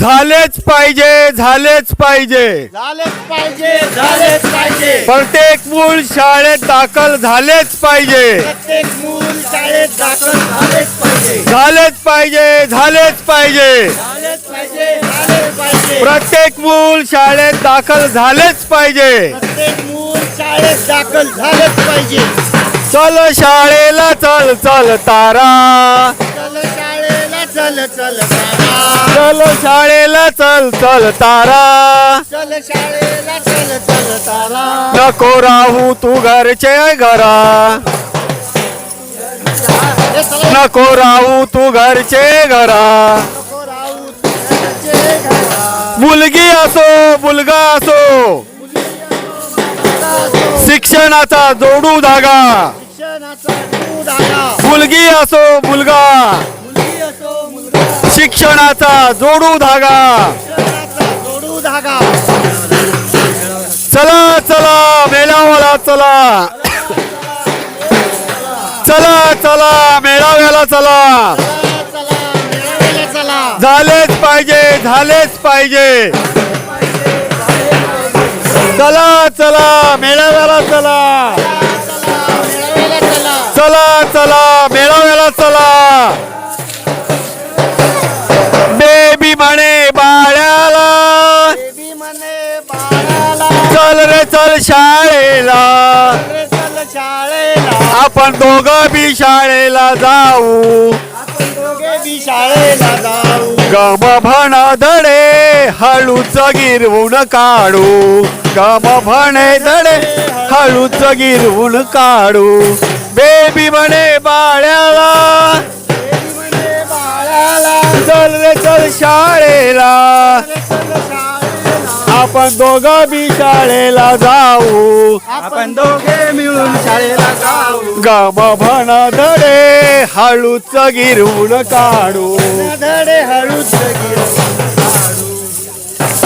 झालेच पाहिजे झालेच पाहिजे. झालेच पाहिजे झालेच पाहिजे. प्रत्येक मूल शाळेत दाखल झालेच पाहिजे. प्रत्येक मूल शाळेत दाखल झालेच पाहिजे. झालेच पाहिजे झालेच पाहिजे. झालेच पाहिजे झालेच पाहिजे. प्रत्येक मूल शाळेत दाखल झालेच पाहिजे. प्रत्येक मूल शाळेत दाखल झालेच पाहिजे. चल शाळेला चल चल तारा. चल शाळेला चल चल तारा. चल शाळेला चल चल तारा. चल शाळेला चल चल तारा. नको राहू तू घरचे घरा. हे चला. नको राहू तू घरचे घरा. नको राहू तुझ्याचे घरा. मुलगी असो मुलगा असो. शिक्षणाचा जोडू धागा. शिक्षणाचा दूध आला मुलगी असो मुलगा. शिक्षणाचा जोडू धागा. जोडू धागा चला चला मेळाव्याला चला. चला चला मेळाव्याला चला. झालेच पाहिजे झालेच पाहिजे. चला चला मेळाव्याला चला चला मेळाव्याला चला. चला चला मेळाव्याला चला. शाळेला. आपण दोघं बी शाळेला जाऊ. गम भण धडे हळूच गिरवून काढू. गम भणे धडे हळूच गिरवून काढू. बेबी म्हणे बाळ्याला. चल रे चल शाळेला. आपण दोघं बी शाळेला जाऊ. आपण दोघे मिळून शाळेला जाऊ. गम भण धडे हळूच गिरवून काढू. धडे हळूच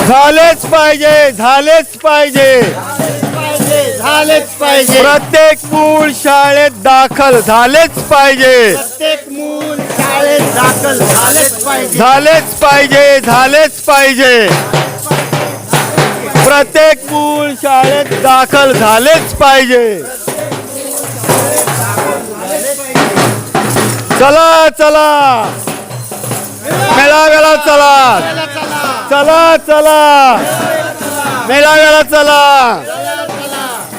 झालेच पाहिजे झालेच पाहिजे. पाहिजे झालेच पाहिजे. प्रत्येक मूळ शाळेत दाखल झालेच पाहिजे. प्रत्येक मूल शाळेत दाखल झालेच पाहिजे. झालेच पाहिजे झालेच पाहिजे. प्रत्येक मूल शाळेत दाखल झालेच पाहिजे. चला चला. मेळाव्याला चला. चला चला. चला.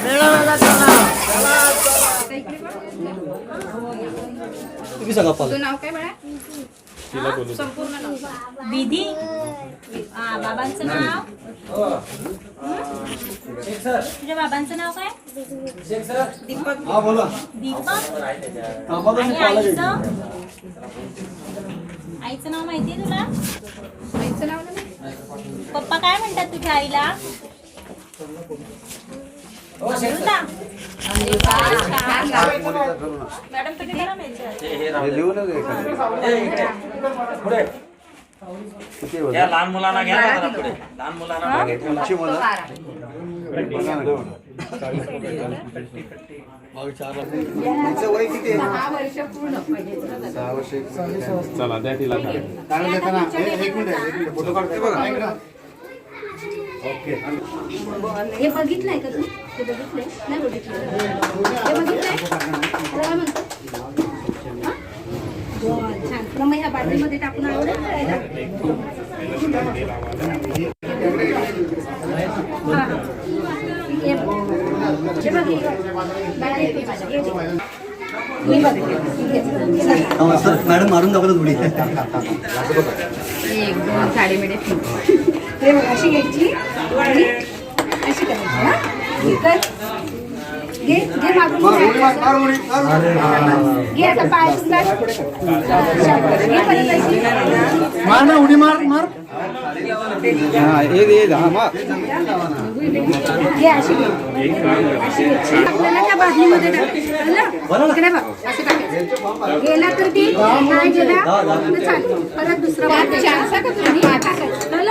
मेळाव्याला चला मेळाव्याला चला तुझं नाव काय बाळा? संपूर्ण नाव. विधी हा बाबांचं नाव? तुझ्या बाबांचं नाव काय? दीपक. दीपक? आणि आईचं? आईचं नाव माहितीये तुला? आईचं नाव नाही पप्पा काय म्हणतात तुझ्या आईला? लहान मुलांना घ्या ना जरा पुढे. लहान मुलांना मागे ठेवा. हे बघितलंय का तू ते बघितलंय नाही बघितलं हे बघितलंय त्याला काय म्हणतो हा? बरं, छान तुला मग ह्या बाटलीमध्ये टाकून आवडेल हा. हे बघ. हे बघ, हे बघ. बाटली आहे माझ्या. हे बघ. हे बघ. हे घे. मॅडम मारून दाखवलं थोडी एक दोन साडे मिळे हे अशी घ्यायची आणि अशी करायची हा? कर घे घे मागून. घे आता पाय सुंदर घे परत अशी. मार ना उडी मार मार. घे अशी घे अशी. घे आपल्याला त्या बादलीमध्ये टाकायचं इकडे बघ. असं टाकायचं. गेला तर ती. नाही गेला तर चालेल. परत दुसरा. आणि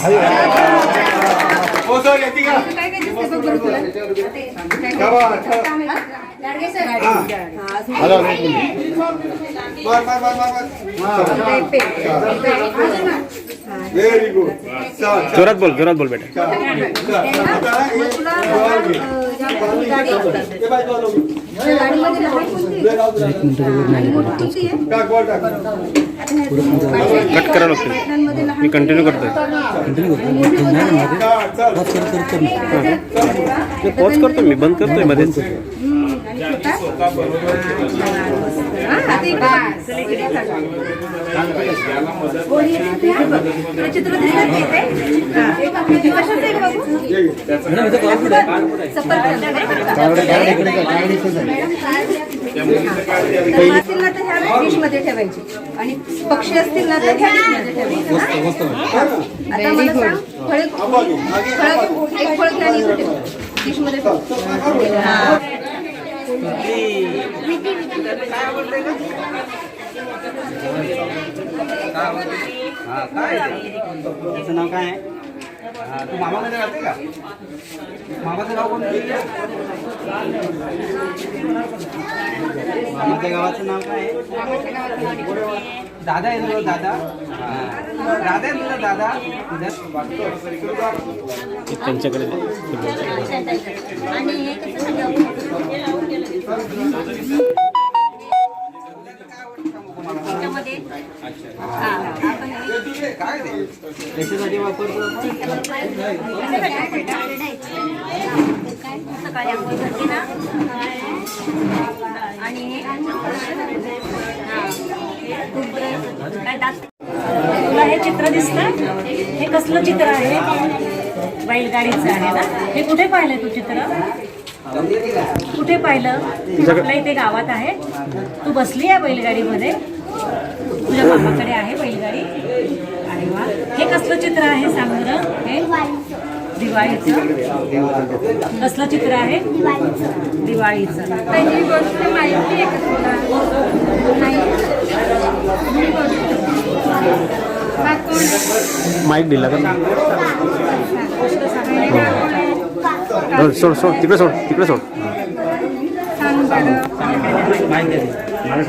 हा, सर येते का. व्हेरी गुड जोरात बोल जोरात बोल बेटा कट करा नको मी कंटिन्यू करतोय. पॉज करतो मी बंद करतोय मध्येच. चित्र दिसत नाही असतील ना तर मध्ये ठेवायची आणि पक्षी असतील ना तर ठेवायचे हा? आता मला सांग फळ फळ एक फळ डिशमध्ये काय त्याचं नाव काय आहे? तू मामामध्ये राहते का? मामाचं नाव कोणतं? मामाच्या गावाचं नाव काय आहे? दादा आहे तुझं दादा? हा. दादा आहे दादा? त्यांच्याकडे आणि हे कसं सगळं त्याच्यामध्ये हा, आपण हे काय ते? त्याच्यासाठी वापरतो हे तुला हे चित्र दिसलं हे कसलं चित्र आहे? बैलगाडीचं आहे ना? हे कुठे पाहिलंय तू चित्र? कुठे पाहिलं? आपल्या इथे गावात आहे. तू बसली आहे बैलगाडीमध्ये? तुझ्या मामाकडे आहे बैलगाडी? हे कसलं चित्र आहे सांग बरं? हे? दिवाळीचं. कसलं चित्र आहे? दिवाळीचं. पहिली गोष्ट माहिती माईक दिला का? सांगायला हो, सोड सोड तिकडे सोड तिकडे सोड सांग बरं माहिती आहे हा,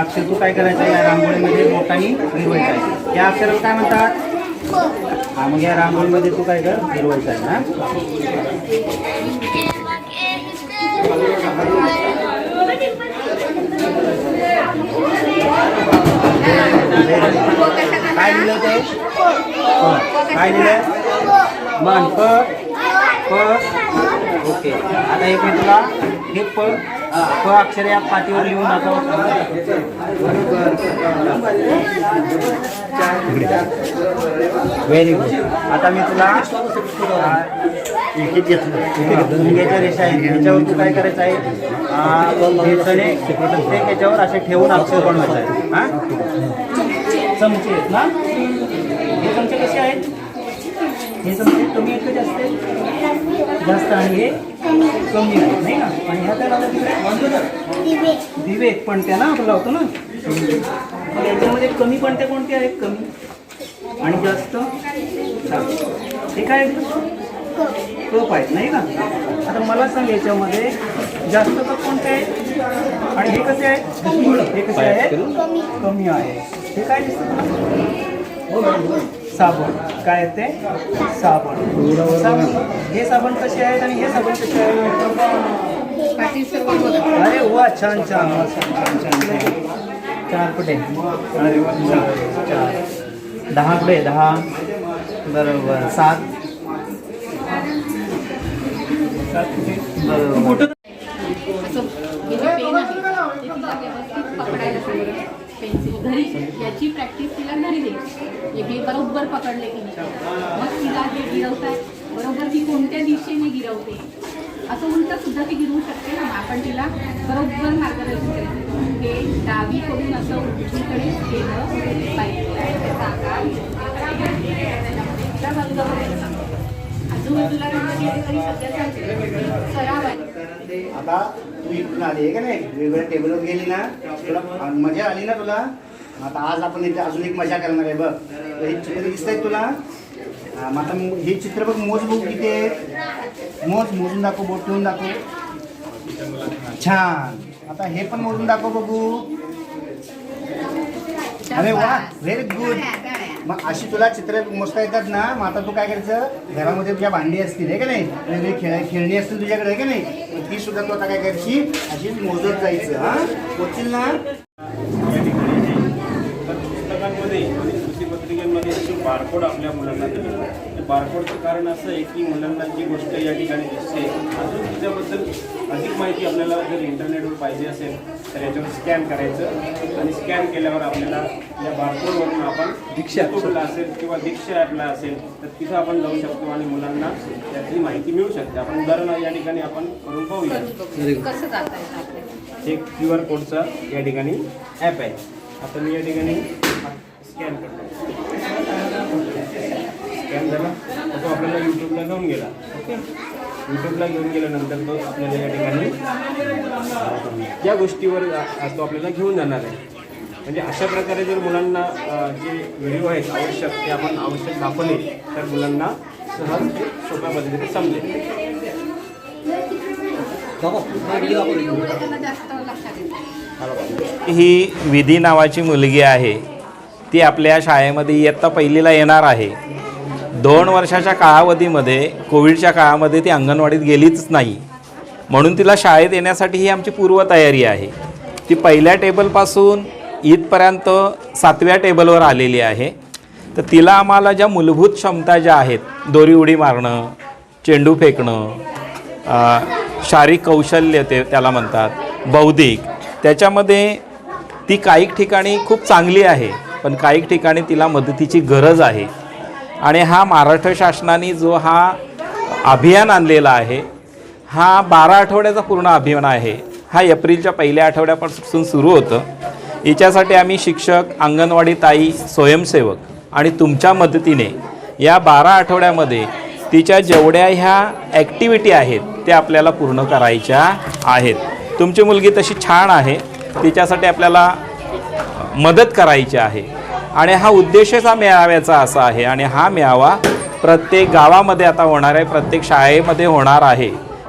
अक्षर तू काय करायचं आहे या रांगोळीमध्ये बोटाने गिरवायचं आहे या अक्षराला काय म्हणतात हा मग या रांगोळीमध्ये तू काय कर? आहे ना? काय लिहिलं ते काय लिहिलं मन प प ओके. आता एक मी तुला हे प प अक्षर या पाठीवर लिहून दाखव. व्हेरी गुड आता मी तुला इथे भुंग्याच्या रेषा आहेत. याच्यावर तू काय करायचं आहे? चणे प्रत्येक याच्यावर असे ठेवून अक्षर बनवायचं आहे हा? चमचे आहेत ना? हे चमचे कसे आहेत? हे चमचे कमी आहेत का जास्त? जास्त आणि हे कमी आहेत नाही ना आणि ह्या तिकडे? दिवे. आहेत पणत्या ना आपण लावतो ना? याच्यामध्ये कमी पणत्या कोणत्या आहेत? कमी. आणि जास्त? हा. हे काय? कप आहेत नाही का? आता मला सांग याच्यामध्ये जास्त कप कोणते आहेत? आणि हे कसे आहेत? हे कसे आहेत? कमी. आहे. हे काय दिसतं? साबण. काय ते? साबण. साबण. हे साबण कसे आहेत आणि हे साबण कसे आहेत. अरे वा छान छान वा, छान छान छान. चार कुठे? चार दहा कुठे? दहा. बरोबर. सात. असं पेन आहे पेन्सिल घरी याची प्रॅक्टिस तिला घरी द्यायची हे बरोबर पकडले की मग तिला हे गिरवताय बरोबर ती कोणत्या दिशेने गिरवते? असं उलट सुद्धा ती गिरवू शकते ना. आपण तिला बरोबर मार्गदर्शन करायचं हे डावीकडून असं उजवीकडे केलं पाहिजे. त्याचा आकार तिला बंद करायचा. आजूबाजूला तरी सध्या सराव आहे आता तू इकडून आली आहे का नाही? वेगवेगळ्या टेबलवर गेली ना? तुला मजा आली ना तुला? आता आज आपण इथे अजून एक मजा करणार आहे. बघ. हे चित्र दिसत आहे तुला. हा, मग आता मो- हे चित्र बघ मोज बघू किती आहे. मोज मोजून दाखव बोट ठेवून दाखव. छान. आता हे पण मोजून दाखव बघू. अरे वा व्हेरी गुड मग अशी तुला चित्र मोजता येतात ना मग आता तू काय करायचं? घरामध्ये तुझ्या भांडी असतील आहे का नाही? वेगळी खेळ खेळणी असतील तुझ्याकडे आहे का नाही? मग ती सुद्धा तू आता काय करायची अशी मोजत जायचं हा? होतील ना तर पुस्तकांमध्ये आणि कृतीपत्रिकेमध्ये जे बारकोड आपल्या मुलांना दिले. ते बारकोडचं कारण असं आहे की मुलांना जी गोष्ट या ठिकाणी दिसते अजून तिच्याबद्दल अधिक माहिती आपल्याला जर इंटरनेटवर पाहिजे असेल तर याच्यावर स्कॅन करायचं. आणि स्कॅन केल्यावर आपल्याला या बारकोडवरून आपण दीक्षा. यूट्यूबला असेल किंवा दीक्षा ॲपला असेल तर तिथं आपण जाऊ शकतो आणि मुलांना त्यातली माहिती मिळू शकते. आपण उदाहरण या ठिकाणी आपण करून पाहूया. एक क्यू आर कोडचा या ठिकाणी ॲप आहे. आता मी या ठिकाणी स्कॅन करतो. स्कॅन झाला. तो आपल्याला यूट्यूबला घेऊन गेला. ओके यूट्यूबला घेऊन गेल्यानंतर तो आपल्याला या ठिकाणी या गोष्टीवर आज तो आपल्याला घेऊन जाणार आहे. म्हणजे अशा प्रकारे जर मुलांना जे व्हिडिओ आहेत आवश्यक ते आपण आवश्यक दाखवले तर मुलांना सहज सोप्या पद्धतीने समजेल. ही विधी नावाची मुलगी आहे. ती आपल्या शाळेमध्ये इयत्ता पहिलीला येणार आहे. दोन वर्षाच्या कालावधीमध्ये कोविडच्या काळामध्ये ती अंगणवाडीत गेलीच नाही. म्हणून तिला शाळेत येण्यासाठी ही आमची पूर्वतयारी आहे. ती पहिल्या टेबलपासून इथपर्यंत सातव्या टेबलवर आलेली आहे. तर तिला आम्हाला ज्या मूलभूत क्षमता ज्या आहेत दोरी उडी मारणं चेंडू फेकणं शारीरिक कौशल्य ते त्याला म्हणतात बौद्धिक. त्याच्यामध्ये ती काही ठिकाणी खूप चांगली आहे पण काही ठिकाणी तिला मदतीची गरज आहे. आणि हा महाराष्ट्र शासनाने जो हा अभियान आणलेला आहे हा बारा आठवड्याचा पूर्ण अभियान आहे. हा एप्रिलच्या पहिल्या आठवड्यापासून सुरू होतं. याच्यासाठी आम्ही शिक्षक अंगणवाडी ताई स्वयंसेवक आणि तुमच्या मदतीने या बारा आठवड्यामध्ये तिच्या जेवढ्या ह्या ॲक्टिव्हिटी आहेत त्या आपल्याला पूर्ण करायच्या आहेत. तुमची मुलगी तशी छान आहे. तिच्यासाठी आपल्याला मदत करायची आहे. आणि हा उद्देशच हा मेळाव्याचा असा आहे. आणि हा मेळावा प्रत्येक गावामध्ये आता होणार आहे. प्रत्येक शाळेमध्ये होणार आहे.